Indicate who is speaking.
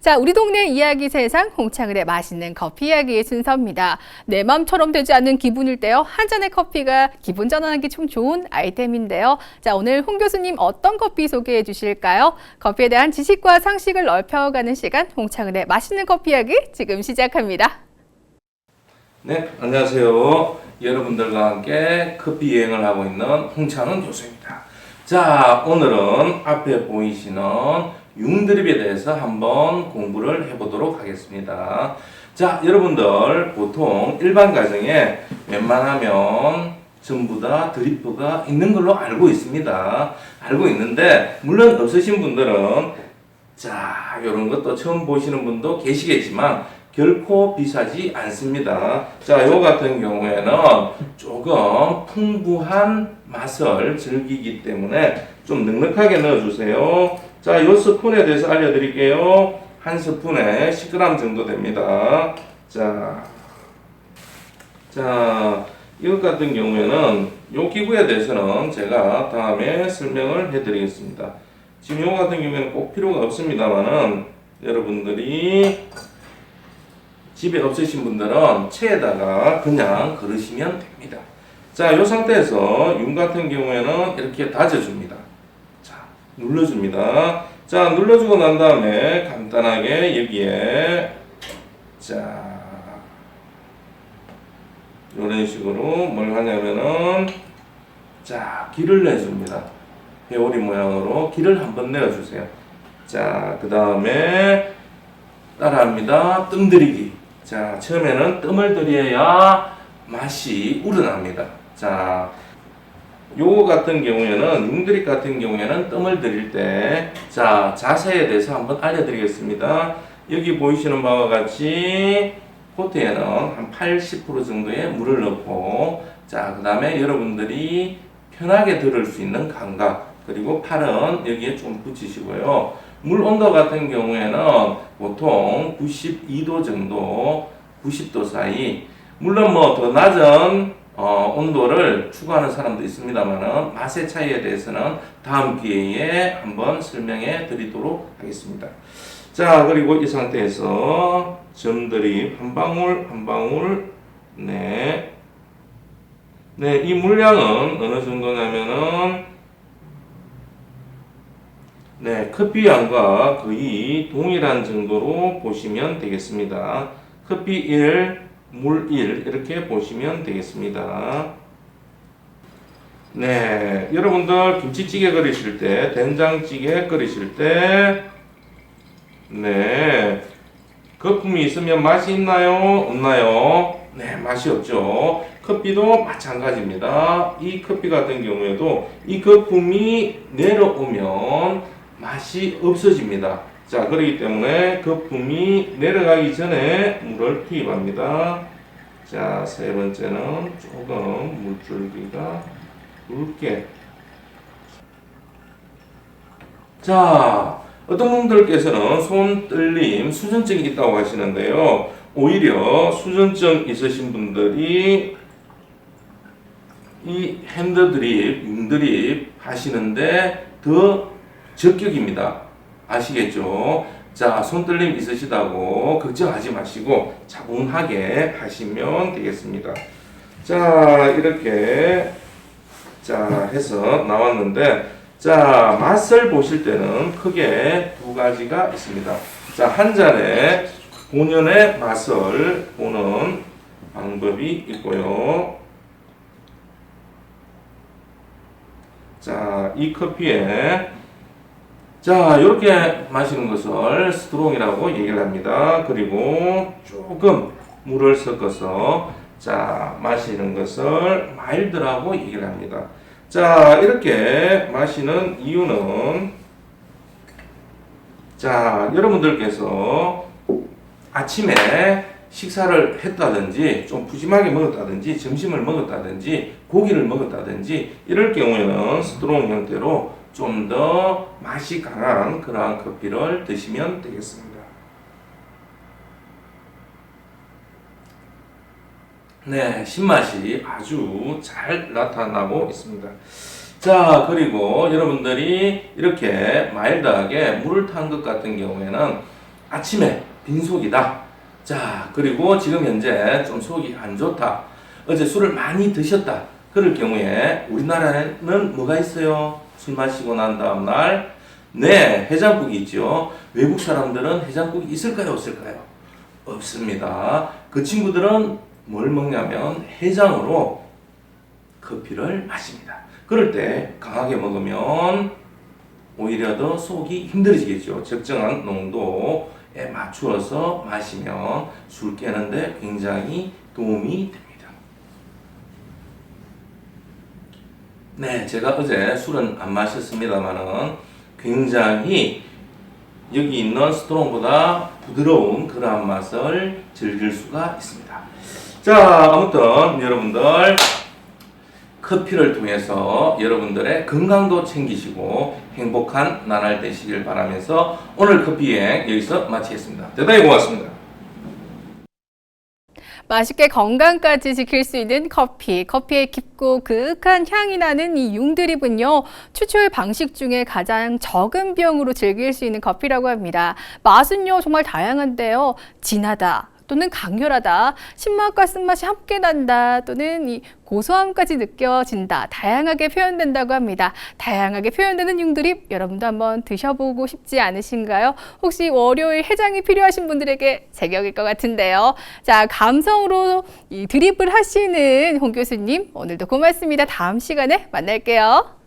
Speaker 1: 자, 우리 동네 이야기 세상 홍창을의 맛있는 커피 이야기의 순서입니다. 내 맘처럼 되지 않는 기분일 때요. 한 잔의 커피가 기분 전환하기 참 좋은 아이템인데요. 자, 오늘 홍 교수님 어떤 커피 소개해 주실까요? 커피에 대한 지식과 상식을 넓혀가는 시간 홍창을의 맛있는 커피 이야기 지금 시작합니다.
Speaker 2: 네, 안녕하세요. 여러분들과 함께 커피 여행을 하고 있는 홍찬원 교수입니다. 자, 오늘은 앞에 보이시는 융드립에 대해서 한번 공부를 해보도록 하겠습니다. 자, 여러분들 보통 일반 가정에 웬만하면 전부 다 드리프가 있는 걸로 알고 있습니다. 알고 있는데, 물론 없으신 분들은 자, 이런 것도 처음 보시는 분도 계시겠지만 결코 비싸지 않습니다. 자, 요 같은 경우에는 조금 풍부한 맛을 즐기기 때문에 좀 넉넉하게 넣어주세요. 자, 요 스푼에 대해서 알려드릴게요. 한 스푼에 10g 정도 됩니다. 자, 자, 이것 같은 경우에는 요 기구에 대해서는 제가 다음에 설명을 해드리겠습니다. 지금 요 같은 경우에는 꼭 필요가 없습니다만은 여러분들이 집에 없으신 분들은 체에다가 그냥 걸으시면 됩니다. 자, 이 상태에서 윤 같은 경우에는 이렇게 다져줍니다. 자, 눌러줍니다. 자, 눌러주고 난 다음에 간단하게 여기에 자, 이런 식으로 뭘 하냐면은 자, 길을 내줍니다. 회오리 모양으로 길을 한번 내어주세요. 자, 그 다음에 따라합니다. 뜸 들이기. 자, 처음에는 뜸을 들여야 맛이 우러납니다. 자, 요거 같은 경우에는 융드립 같은 경우에는 뜸을 들일 때, 자, 자세에 대해서 한번 알려드리겠습니다. 여기 보이시는 바와 같이 포트에는 한 80% 정도의 물을 넣고, 자, 그 다음에 여러분들이 편하게 들을 수 있는 감각, 그리고 팔은 여기에 좀 붙이시고요. 물 온도 같은 경우에는 보통 92도 정도, 90도 사이. 물론 뭐 더 낮은 어, 온도를 추구하는 사람도 있습니다만은 맛의 차이에 대해서는 다음 기회에 한번 설명해 드리도록 하겠습니다. 자, 그리고 이 상태에서 점들이 한 방울 한 방울 네. 네, 이 물량은 어느 정도냐면은 네, 커피 양과 거의 동일한 정도로 보시면 되겠습니다. 커피 1, 물1 이렇게 보시면 되겠습니다. 네, 여러분들 김치찌개 끓이실 때, 된장찌개 끓이실 때, 네, 거품이 있으면 맛이 있나요? 없나요? 네, 맛이 없죠. 커피도 마찬가지입니다. 이 커피 같은 경우에도 이 거품이 내려오면 맛이 없어집니다. 자, 그렇기 때문에 거품이 내려가기 전에 물을 투입합니다. 자, 세 번째는 조금 물줄기가 굵게. 자, 어떤 분들께서는 손 떨림, 수전증이 있다고 하시는데요. 오히려 수전증 있으신 분들이 이 핸드드립, 융드립 하시는데 더 적격입니다. 아시겠죠? 자, 손떨림 있으시다고 걱정하지 마시고 차분하게 하시면 되겠습니다. 자, 이렇게 자, 해서 나왔는데 자, 맛을 보실 때는 크게 두 가지가 있습니다. 자, 한 잔의 본연의 맛을 보는 방법이 있고요. 자, 이 커피에 자, 이렇게 마시는 것을 스트롱이라고 얘기를 합니다. 그리고 조금 물을 섞어서 자, 마시는 것을 마일드라고 얘기를 합니다. 자, 이렇게 마시는 이유는 자, 여러분들께서 아침에 식사를 했다든지 좀 푸짐하게 먹었다든지 점심을 먹었다든지 고기를 먹었다든지 이럴 경우에는 스트롱 형태로 좀 더 맛이 강한 그러한 커피를 드시면 되겠습니다. 네, 신맛이 아주 잘 나타나고 있습니다. 자, 그리고 여러분들이 이렇게 마일드하게 물을 탄 것 같은 경우에는 아침에 빈속이다. 자, 그리고 지금 현재 좀 속이 안 좋다. 어제 술을 많이 드셨다. 그럴 경우에 우리나라에는 뭐가 있어요? 술 마시고 난 다음 날 네, 해장국이 있죠. 외국 사람들은 해장국이 있을까요, 없을까요? 없습니다. 그 친구들은 뭘 먹냐면 해장으로 커피를 마십니다. 그럴 때 강하게 먹으면 오히려 더 속이 힘들어지겠죠. 적정한 농도에 맞추어서 마시면 술 깨는데 굉장히 도움이 됩니다. 네, 제가 어제 술은 안 마셨습니다만은 굉장히 여기 있는 스트롱보다 부드러운 그러한 맛을 즐길 수가 있습니다. 자, 아무튼 여러분들 커피를 통해서 여러분들의 건강도 챙기시고 행복한 나날 되시길 바라면서 오늘 커피 여행 여기서 마치겠습니다. 대단히 고맙습니다.
Speaker 1: 맛있게 건강까지 지킬 수 있는 커피. 커피의 깊고 그윽한 향이 나는 이 융드립은요, 추출 방식 중에 가장 적은 비용으로 즐길 수 있는 커피라고 합니다. 맛은요, 정말 다양한데요. 진하다. 또는 강렬하다, 신맛과 쓴맛이 함께 난다, 또는 이 고소함까지 느껴진다. 다양하게 표현된다고 합니다. 다양하게 표현되는 융드립 여러분도 한번 드셔보고 싶지 않으신가요? 혹시 월요일 해장이 필요하신 분들에게 제격일 것 같은데요. 자, 감성으로 이 드립을 하시는 홍 교수님 오늘도 고맙습니다. 다음 시간에 만날게요.